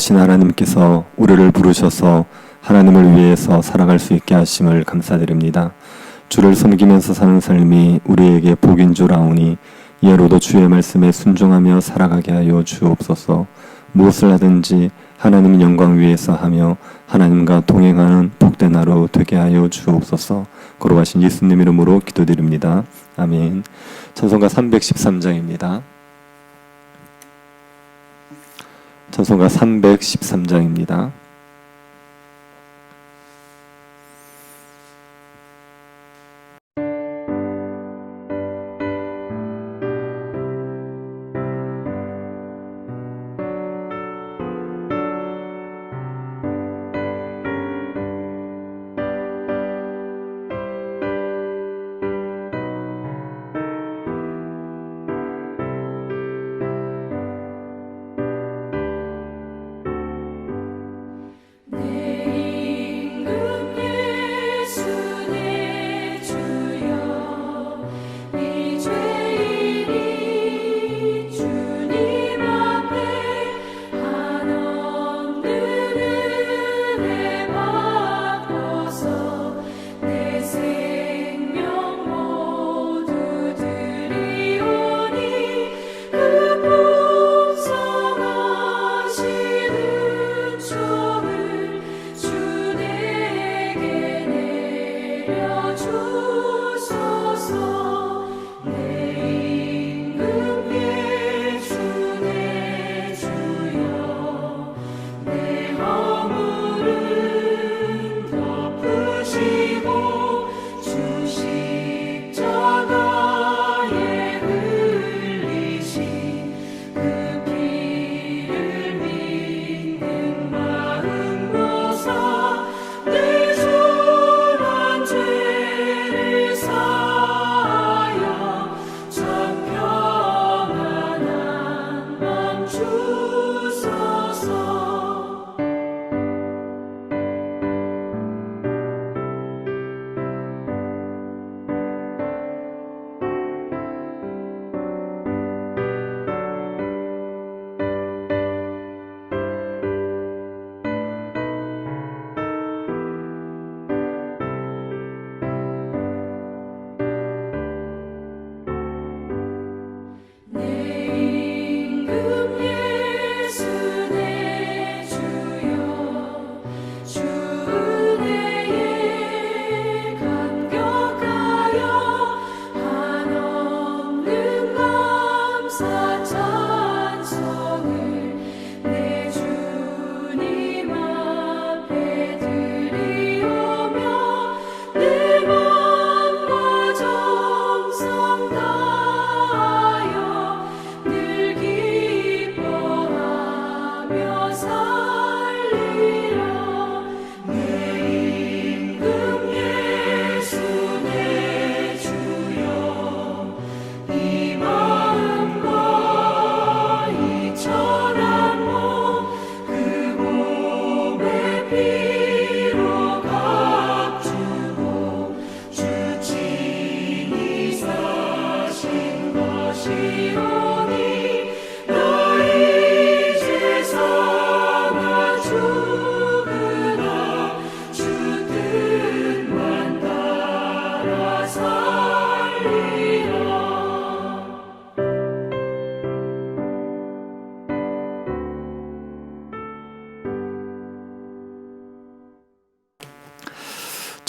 자비하신 하나님께서 우리를 부르셔서 하나님을 위해서 살아갈 수 있게 하심을 감사드립니다. 주를 섬기면서 사는 삶이 우리에게 복인 줄 아오니 이해로도 주의 말씀에 순종하며 살아가게 하여 주옵소서. 무엇을 하든지 하나님 영광 위에서 하며 하나님과 동행하는 복된 하루 되게 하여 주옵소서. 걸어가신 예수님 이름으로 기도드립니다. 아멘. 찬송가 313장입니다. 찬송가 313장입니다.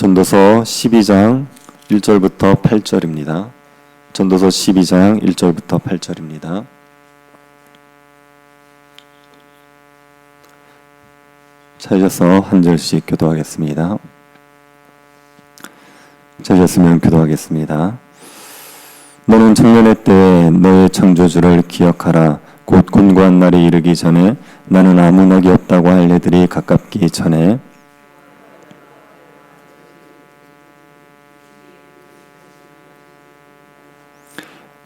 전도서 12장 1절부터 8절입니다. 전도서 12장 1절부터 8절입니다. 찾으셔서 한 절씩 교도하겠습니다. 찾으셨으면 교도하겠습니다. 너는 청년의 때에 너의 창조주를 기억하라. 곧 곤고한 날이 이르기 전에 나는 아무 낙이 없다고 할 애들이 가깝기 전에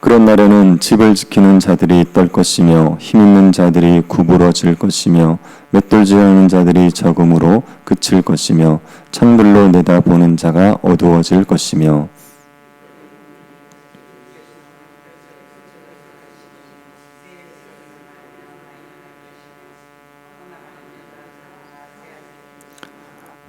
그런 날에는 집을 지키는 자들이 떨 것이며 힘 있는 자들이 구부러질 것이며 맷돌질 하는 자들이 적음으로 그칠 것이며 창들로 내다보는 자가 어두워질 것이며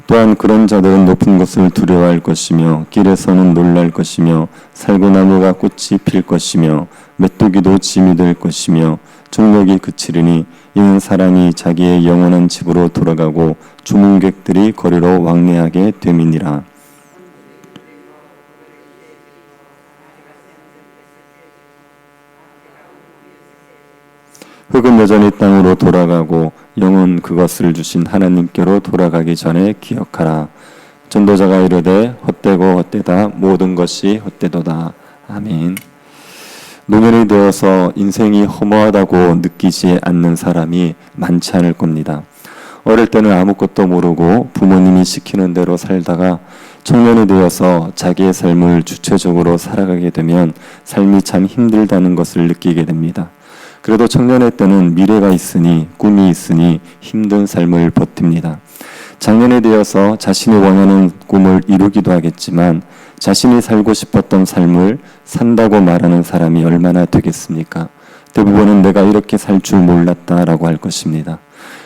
또한 그런 자들은 높은 것을 두려워할 것이며 길에서는 놀랄 것이며 살구나무가 꽃이 필 것이며 메뚜기도 짐이 될 것이며 종력이 그치리니 이는 사람이 자기의 영원한 집으로 돌아가고 주문객들이 거리로 왕래하게 됨이니라. 흙은 여전히 땅으로 돌아가고 영은 그것을 주신 하나님께로 돌아가기 전에 기억하라. 전도자가 이르되 헛되고 헛되다 모든 것이 헛되도다. 아멘. 노년이 되어서 인생이 허무하다고 느끼지 않는 사람이 많지 않을 겁니다. 어릴 때는 아무것도 모르고 부모님이 시키는 대로 살다가 청년이 되어서 자기의 삶을 주체적으로 살아가게 되면 삶이 참 힘들다는 것을 느끼게 됩니다. 그래도 청년의 때는 미래가 있으니 꿈이 있으니 힘든 삶을 버팁니다. 장년이 되어서 자신이 원하는 꿈을 이루기도 하겠지만 자신이 살고 싶었던 삶을 산다고 말하는 사람이 얼마나 되겠습니까? 대부분은 내가 이렇게 살 줄 몰랐다라고 할 것입니다.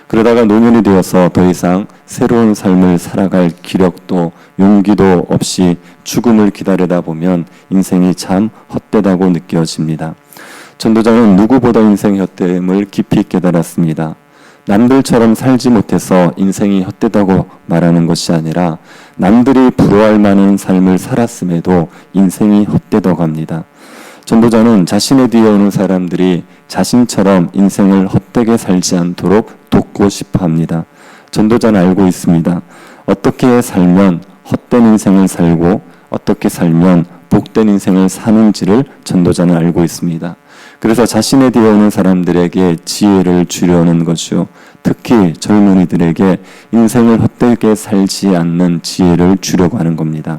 그러다가 노년이 되어서 더 이상 새로운 삶을 살아갈 기력도 용기도 없이 죽음을 기다리다 보면 인생이 참 헛되다고 느껴집니다. 전도자는 누구보다 인생 헛됨을 깊이 깨달았습니다. 남들처럼 살지 못해서 인생이 헛되다고 말하는 것이 아니라 남들이 부러워할 만한 삶을 살았음에도 인생이 헛되다고 합니다. 전도자는 자신의 뒤에 오는 사람들이 자신처럼 인생을 헛되게 살지 않도록 돕고 싶어 합니다. 전도자는 알고 있습니다. 어떻게 살면 헛된 인생을 살고 어떻게 살면 복된 인생을 사는지를 전도자는 알고 있습니다. 그래서 자신의 뒤에 오는 사람들에게 지혜를 주려는 것이요. 특히 젊은이들에게 인생을 헛되게 살지 않는 지혜를 주려고 하는 겁니다.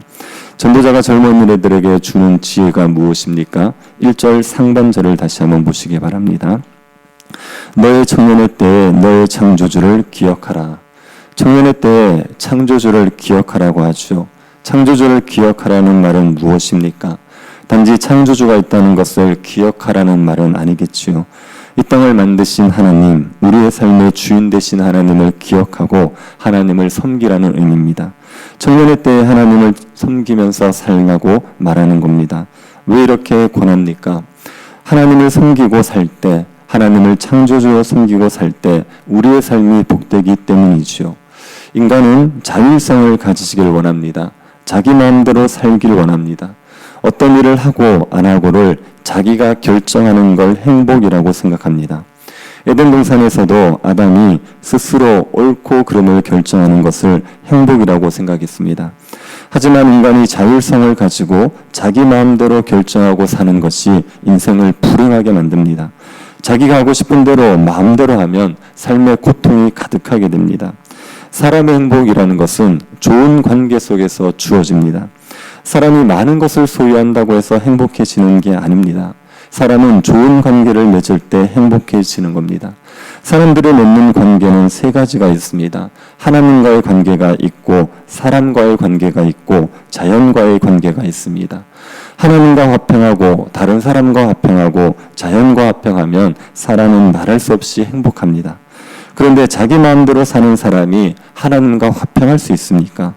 전도자가 젊은이들에게 주는 지혜가 무엇입니까? 1절 상반절을 다시 한번 보시기 바랍니다. 너의 청년의 때에 너의 창조주를 기억하라. 청년의 때에 창조주를 기억하라고 하죠. 창조주를 기억하라는 말은 무엇입니까? 단지 창조주가 있다는 것을 기억하라는 말은 아니겠지요. 이 땅을 만드신 하나님, 우리의 삶의 주인 되신 하나님을 기억하고 하나님을 섬기라는 의미입니다. 청년의 때에 하나님을 섬기면서 살라고 말하는 겁니다. 왜 이렇게 권합니까? 하나님을 섬기고 살 때, 하나님을 창조주로 섬기고 살 때 우리의 삶이 복되기 때문이지요. 인간은 자율성을 가지시길 원합니다. 자기 마음대로 살길 원합니다. 어떤 일을 하고 안 하고를 자기가 결정하는 걸 행복이라고 생각합니다. 에덴 동산에서도 아담이 스스로 옳고 그름을 결정하는 것을 행복이라고 생각했습니다. 하지만 인간이 자율성을 가지고 자기 마음대로 결정하고 사는 것이 인생을 불행하게 만듭니다. 자기가 하고 싶은 대로 마음대로 하면 삶의 고통이 가득하게 됩니다. 사람의 행복이라는 것은 좋은 관계 속에서 주어집니다. 사람이 많은 것을 소유한다고 해서 행복해지는 게 아닙니다. 사람은 좋은 관계를 맺을 때 행복해지는 겁니다. 사람들이 맺는 관계는 세 가지가 있습니다. 하나님과의 관계가 있고, 사람과의 관계가 있고, 자연과의 관계가 있습니다. 하나님과 화평하고, 다른 사람과 화평하고, 자연과 화평하면 사람은 말할 수 없이 행복합니다. 그런데 자기 마음대로 사는 사람이 하나님과 화평할 수 있습니까?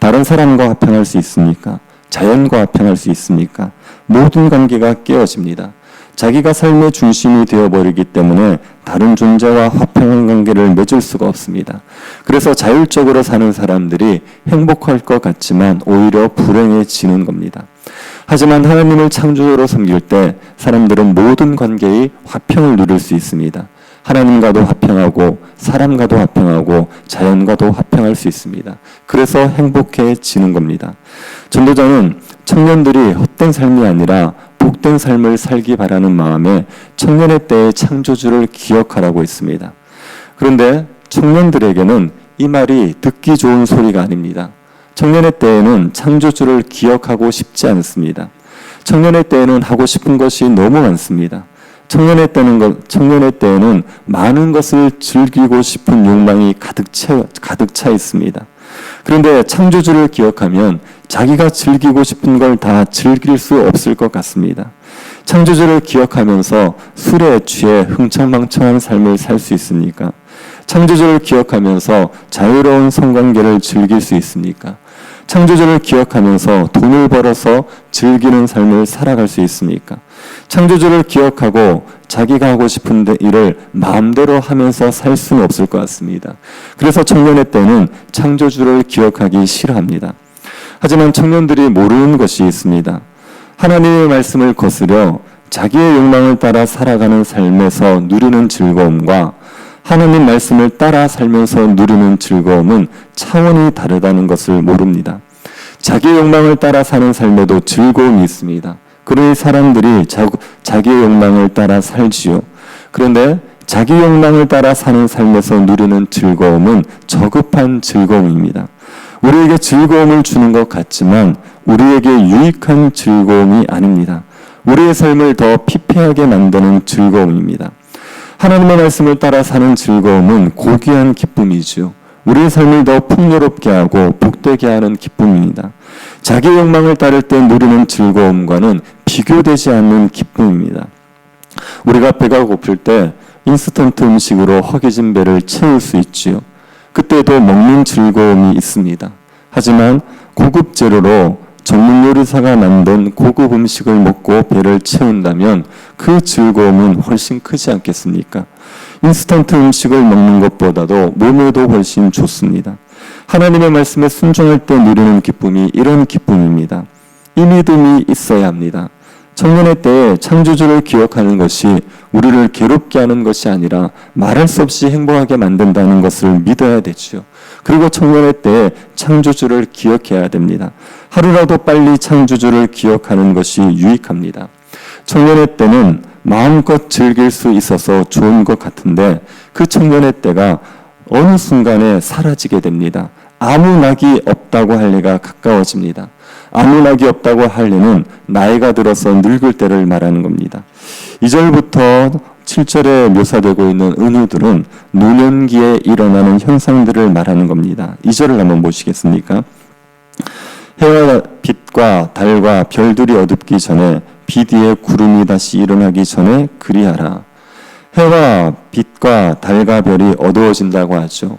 다른 사람과 화평할 수 있습니까? 자연과 화평할 수 있습니까? 모든 관계가 깨어집니다. 자기가 삶의 중심이 되어버리기 때문에 다른 존재와 화평한 관계를 맺을 수가 없습니다. 그래서 자율적으로 사는 사람들이 행복할 것 같지만 오히려 불행해지는 겁니다. 하지만 하나님을 창조주로 섬길 때 사람들은 모든 관계의 화평을 누릴 수 있습니다. 하나님과도 화평하고 사람과도 화평하고 자연과도 화평할 수 있습니다. 그래서 행복해지는 겁니다. 전도자는 청년들이 헛된 삶이 아니라 복된 삶을 살기 바라는 마음에 청년의 때의 창조주를 기억하라고 했습니다. 그런데 청년들에게는 이 말이 듣기 좋은 소리가 아닙니다. 청년의 때에는 창조주를 기억하고 싶지 않습니다. 청년의 때에는 하고 싶은 것이 너무 많습니다. 청년의 때는 것, 청년의 때에는 많은 것을 즐기고 싶은 욕망이 가득 차, 가득 차 있습니다. 그런데 창조주를 기억하면 자기가 즐기고 싶은 걸 다 즐길 수 없을 것 같습니다. 창조주를 기억하면서 술에 취해 흥청망청한 삶을 살 수 있습니까? 창조주를 기억하면서 자유로운 성관계를 즐길 수 있습니까? 창조주를 기억하면서 돈을 벌어서 즐기는 삶을 살아갈 수 있습니까? 창조주를 기억하고 자기가 하고 싶은 데 일을 마음대로 하면서 살 수는 없을 것 같습니다. 그래서 청년의 때는 창조주를 기억하기 싫어합니다. 하지만 청년들이 모르는 것이 있습니다. 하나님의 말씀을 거스려 자기의 욕망을 따라 살아가는 삶에서 누리는 즐거움과 하나님 말씀을 따라 살면서 누리는 즐거움은 차원이 다르다는 것을 모릅니다. 자기의 욕망을 따라 사는 삶에도 즐거움이 있습니다. 그러니 사람들이 자, 자기의 욕망을 따라 살지요. 그런데 자기 욕망을 따라 사는 삶에서 누리는 즐거움은 저급한 즐거움입니다. 우리에게 즐거움을 주는 것 같지만 우리에게 유익한 즐거움이 아닙니다. 우리의 삶을 더 피폐하게 만드는 즐거움입니다. 하나님의 말씀을 따라 사는 즐거움은 고귀한 기쁨이지요. 우리의 삶을 더 풍요롭게 하고 복되게 하는 기쁨입니다. 자기 욕망을 따를 때 누리는 즐거움과는 비교되지 않는 기쁨입니다. 우리가 배가 고플 때 인스턴트 음식으로 허기진 배를 채울 수 있지요. 그때도 먹는 즐거움이 있습니다. 하지만 고급 재료로 전문 요리사가 만든 고급 음식을 먹고 배를 채운다면 그 즐거움은 훨씬 크지 않겠습니까? 인스턴트 음식을 먹는 것보다도 몸에도 훨씬 좋습니다. 하나님의 말씀에 순종할 때 누리는 기쁨이 이런 기쁨입니다. 이 믿음이 있어야 합니다. 청년의 때에 창조주를 기억하는 것이 우리를 괴롭게 하는 것이 아니라 말할 수 없이 행복하게 만든다는 것을 믿어야 되지요. 그리고 청년의 때에 창조주를 기억해야 됩니다. 하루라도 빨리 창조주를 기억하는 것이 유익합니다. 청년의 때는 마음껏 즐길 수 있어서 좋은 것 같은데 그 청년의 때가 어느 순간에 사라지게 됩니다. 아무 낙이 없다고 할 리가 가까워집니다. 아무 낙이 없다고 할 리는 나이가 들어서 늙을 때를 말하는 겁니다. 2절부터 7절에 묘사되고 있는 은유들은 노년기에 일어나는 현상들을 말하는 겁니다. 2절을 한번 보시겠습니까? 해와 빛과 달과 별들이 어둡기 전에 빛 위에 구름이 다시 일어나기 전에 그리하라. 해와 빛과 달과 별이 어두워진다고 하죠.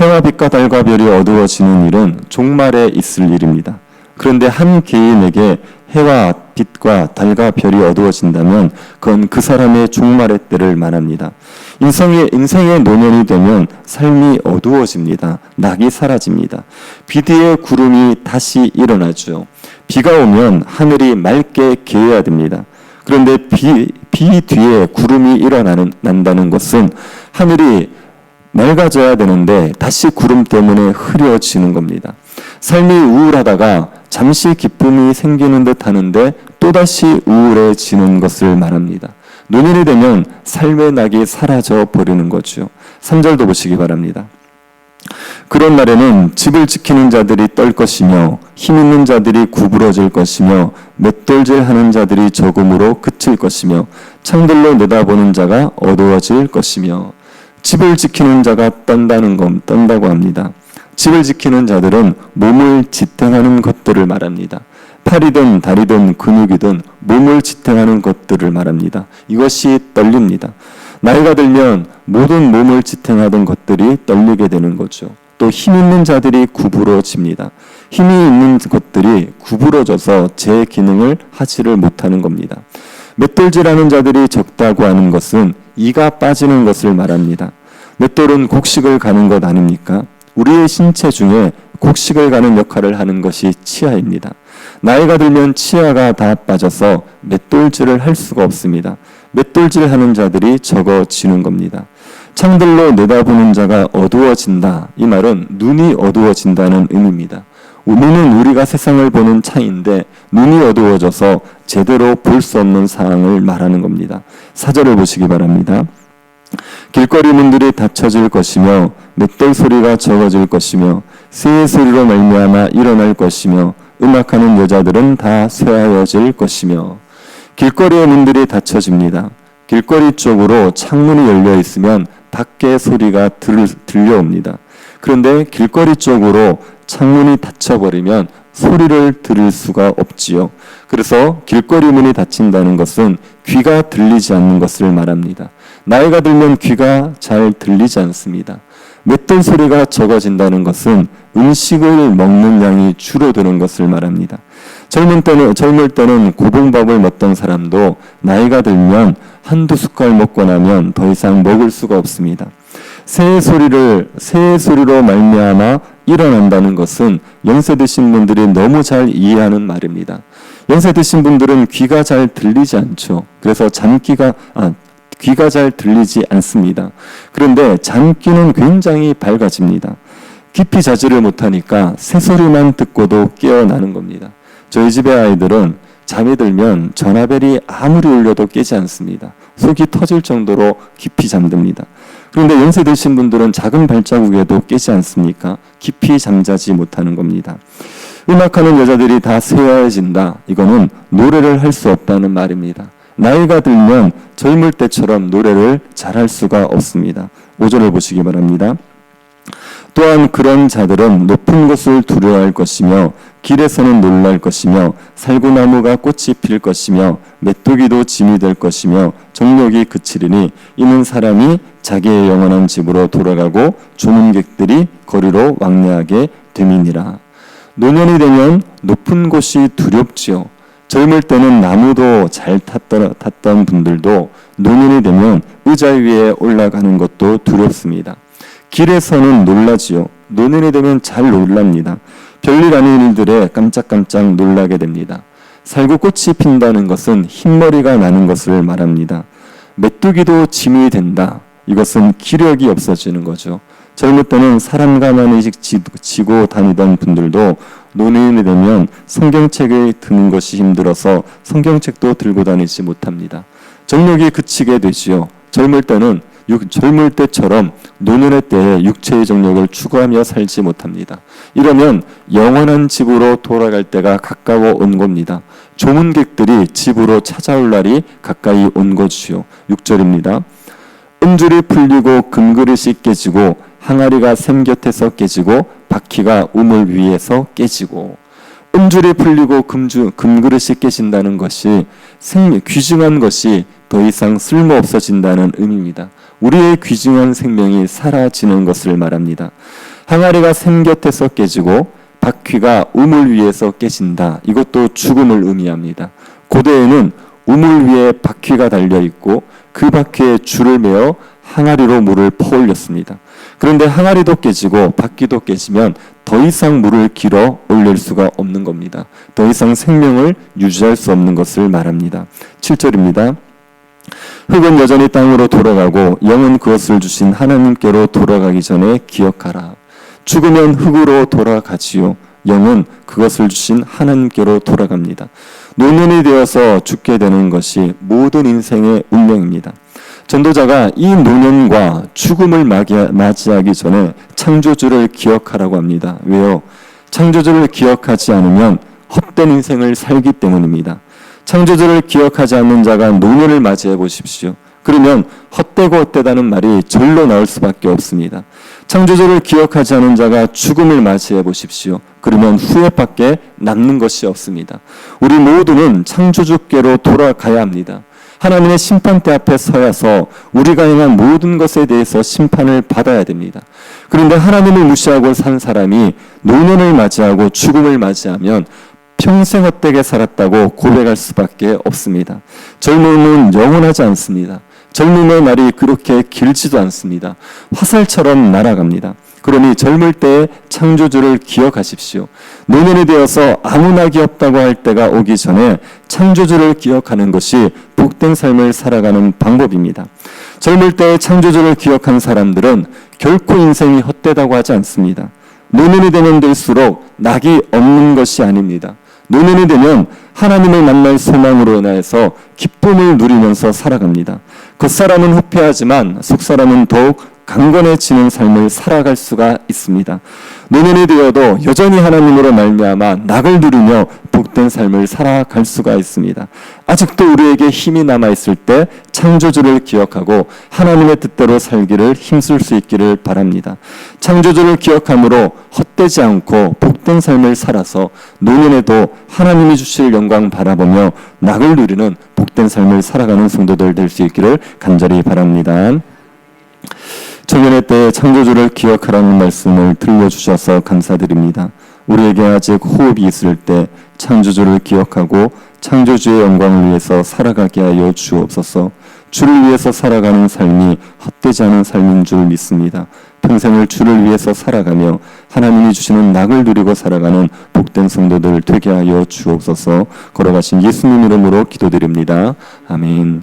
해와 빛과 달과 별이 어두워지는 일은 종말에 있을 일입니다. 그런데 한 개인에게 해와 빛과 달과 별이 어두워진다면 그건 그 사람의 종말의 때를 말합니다. 인생의, 인생의 노년이 되면 삶이 어두워집니다. 낙이 사라집니다. 빛 위에 구름이 다시 일어나죠. 비가 오면 하늘이 맑게 개어야 됩니다. 그런데 비, 비 뒤에 구름이 일어나는, 난다는 것은 하늘이 맑아져야 되는데 다시 구름 때문에 흐려지는 겁니다. 삶이 우울하다가 잠시 기쁨이 생기는 듯 하는데 또다시 우울해지는 것을 말합니다. 노년이 되면 삶의 낙이 사라져 버리는 거죠. 3절도 보시기 바랍니다. 그런 날에는 집을 지키는 자들이 떨 것이며 힘 있는 자들이 구부러질 것이며 맷돌질 하는 자들이 적음으로 그칠 것이며 창들로 내다보는 자가 어두워질 것이며 집을 지키는 자가 떤다는 것, 떤다고 합니다. 집을 지키는 자들은 몸을 지탱하는 것들을 말합니다. 팔이든 다리든 근육이든 몸을 지탱하는 것들을 말합니다. 이것이 떨립니다. 나이가 들면 모든 몸을 지탱하던 것들이 떨리게 되는 거죠. 또 힘 있는 자들이 구부러집니다. 힘이 있는 것들이 구부러져서 제 기능을 하지를 못하는 겁니다. 맷돌질하는 자들이 적다고 하는 것은 이가 빠지는 것을 말합니다. 맷돌은 곡식을 가는 것 아닙니까? 우리의 신체 중에 곡식을 가는 역할을 하는 것이 치아입니다. 나이가 들면 치아가 다 빠져서 맷돌질을 할 수가 없습니다. 맷돌질 하는 자들이 적어지는 겁니다. 창들로 내다보는 자가 어두워진다. 이 말은 눈이 어두워진다는 의미입니다. 눈은 우리가 세상을 보는 창인데 눈이 어두워져서 제대로 볼 수 없는 상황을 말하는 겁니다. 사절을 보시기 바랍니다. 길거리 문들이 닫혀질 것이며 맷돌 소리가 적어질 것이며 새의 소리로 말미암아 일어날 것이며 음악하는 여자들은 다 쇠하여질 것이며 길거리의 문들이 닫혀집니다. 길거리 쪽으로 창문이 열려 있으면 밖의 소리가 들, 들려옵니다. 그런데 길거리 쪽으로 창문이 닫혀버리면 소리를 들을 수가 없지요. 그래서 길거리 문이 닫힌다는 것은 귀가 들리지 않는 것을 말합니다. 나이가 들면 귀가 잘 들리지 않습니다. 맷돌 소리가 적어진다는 것은 음식을 먹는 양이 줄어드는 것을 말합니다. 젊은 때는 젊을 때는 고봉밥을 먹던 사람도 나이가 들면 한두 숟갈 먹고 나면 더 이상 먹을 수가 없습니다. 새 소리를 새 소리로 말미암아 일어난다는 것은 연세 드신 분들이 너무 잘 이해하는 말입니다. 연세 드신 분들은 귀가 잘 들리지 않죠. 그래서 잠귀가 아, 귀가 잘 들리지 않습니다. 그런데 잠귀는 굉장히 밝아집니다. 깊이 자지를 못하니까 새소리만 듣고도 깨어나는 겁니다. 저희 집의 아이들은 잠이 들면 전화벨이 아무리 울려도 깨지 않습니다. 속이 터질 정도로 깊이 잠듭니다. 그런데 연세 드신 분들은 작은 발자국에도 깨지 않습니까? 깊이 잠자지 못하는 겁니다. 음악하는 여자들이 다 쇠해진다. 이거는 노래를 할 수 없다는 말입니다. 나이가 들면 젊을 때처럼 노래를 잘할 수가 없습니다. 5절을 보시기 바랍니다. 또한 그런 자들은 높은 곳을 두려워할 것이며 길에서는 놀랄 것이며 살구나무가 꽃이 필 것이며 메뚜기도 짐이 될 것이며 정욕이 그치리니 이는 사람이 자기의 영원한 집으로 돌아가고 조문객들이 거리로 왕래하게 됨이니라. 노년이 되면 높은 곳이 두렵지요. 젊을 때는 나무도 잘 탔던, 탔던 분들도 노년이 되면 의자 위에 올라가는 것도 두렵습니다. 길에서는 놀라지요. 노년이 되면 잘 놀랍니다. 별일 아닌 일들에 깜짝깜짝 놀라게 됩니다. 살구 꽃이 핀다는 것은 흰머리가 나는 것을 말합니다. 메뚜기도 짐이 된다. 이것은 기력이 없어지는 거죠. 젊을 때는 사람과만 지고 다니던 분들도 노년이 되면 성경책을 드는 것이 힘들어서 성경책도 들고 다니지 못합니다. 정력이 그치게 되지요. 젊을 때는 육, 젊을 때처럼 노년의 때에 육체의 정력을 추구하며 살지 못합니다. 이러면 영원한 집으로 돌아갈 때가 가까워 온 겁니다. 조문객들이 집으로 찾아올 날이 가까이 온 것이요. 6절입니다. 음줄이 풀리고 금그릇이 깨지고 항아리가 샘 곁에서 깨지고 바퀴가 우물 위에서 깨지고 음줄이 풀리고 금주, 금그릇이 깨진다는 것이 생, 귀중한 것이 더 이상 쓸모 없어진다는 의미입니다. 우리의 귀중한 생명이 사라지는 것을 말합니다. 항아리가 샘 곁에서 깨지고 바퀴가 우물 위에서 깨진다. 이것도 죽음을 의미합니다. 고대에는 우물 위에 바퀴가 달려 있고 그 바퀴에 줄을 매어 항아리로 물을 퍼올렸습니다. 그런데 항아리도 깨지고 바퀴도 깨지면 더 이상 물을 길어 올릴 수가 없는 겁니다. 더 이상 생명을 유지할 수 없는 것을 말합니다. 7절입니다. 흙은 여전히 땅으로 돌아가고 영은 그것을 주신 하나님께로 돌아가기 전에 기억하라. 죽으면 흙으로 돌아가지요. 영은 그것을 주신 하나님께로 돌아갑니다. 노년이 되어서 죽게 되는 것이 모든 인생의 운명입니다. 전도자가 이 노년과 죽음을 맞이하기 전에 창조주를 기억하라고 합니다. 왜요? 창조주를 기억하지 않으면 헛된 인생을 살기 때문입니다. 창조주를 기억하지 않는 자가 노년을 맞이해 보십시오. 그러면 헛되고 헛되다는 말이 절로 나올 수밖에 없습니다. 창조주를 기억하지 않은 자가 죽음을 맞이해 보십시오. 그러면 후회밖에 남는 것이 없습니다. 우리 모두는 창조주께로 돌아가야 합니다. 하나님의 심판대 앞에 서야서 우리가 행한 모든 것에 대해서 심판을 받아야 됩니다. 그런데 하나님을 무시하고 산 사람이 노년을 맞이하고 죽음을 맞이하면 평생 헛되게 살았다고 고백할 수밖에 없습니다. 젊음은 영원하지 않습니다. 젊음의 날이 그렇게 길지도 않습니다. 화살처럼 날아갑니다. 그러니 젊을 때의 창조주를 기억하십시오. 노년이 되어서 아무 낙이 없다고 할 때가 오기 전에 창조주를 기억하는 것이 복된 삶을 살아가는 방법입니다. 젊을 때의 창조주를 기억한 사람들은 결코 인생이 헛되다고 하지 않습니다. 노년이 되면 될수록 낙이 없는 것이 아닙니다. 노년이 되면 하나님을 만날 소망으로 인하여서 기쁨을 누리면서 살아갑니다. 겉사람은 후패하지만 속사람은 더욱 강건해지는 삶을 살아갈 수가 있습니다. 노년이 되어도 여전히 하나님으로 말미암아 낙을 누리며 복된 삶을 살아갈 수가 있습니다. 아직도 우리에게 힘이 남아 있을 때 창조주를 기억하고 하나님의 뜻대로 살기를 힘쓸 수 있기를 바랍니다. 창조주를 기억함으로 헛되지 않고 복된 삶을 살아서 노년에도 하나님이 주실 영광 바라보며 낙을 누리는 복된 삶을 살아가는 성도들 될 수 있기를 간절히 바랍니다. 청년의 때 창조주를 기억하라는 말씀을 들려주셔서 감사드립니다. 우리에게 아직 호흡이 있을 때 창조주를 기억하고 창조주의 영광을 위해서 살아가게 하여 주옵소서. 주를 위해서 살아가는 삶이 헛되지 않은 삶인 줄 믿습니다. 평생을 주를 위해서 살아가며 하나님이 주시는 낙을 누리고 살아가는 복된 성도들 되게 하여 주옵소서. 걸어가신 예수님 이름으로 기도드립니다. 아멘.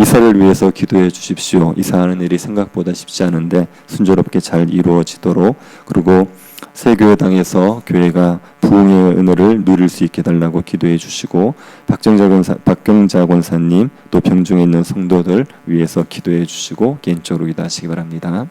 이사를 위해서 기도해 주십시오. 이사하는 일이 생각보다 쉽지 않은데 순조롭게 잘 이루어지도록 그리고 새 교회당에서 교회가 부흥의 은혜를 누릴 수 있게 달라고 기도해 주시고 박정자 권사 박경자 권사님 또 병중에 있는 성도들 위해서 기도해 주시고 개인적으로 기도하시기 바랍니다.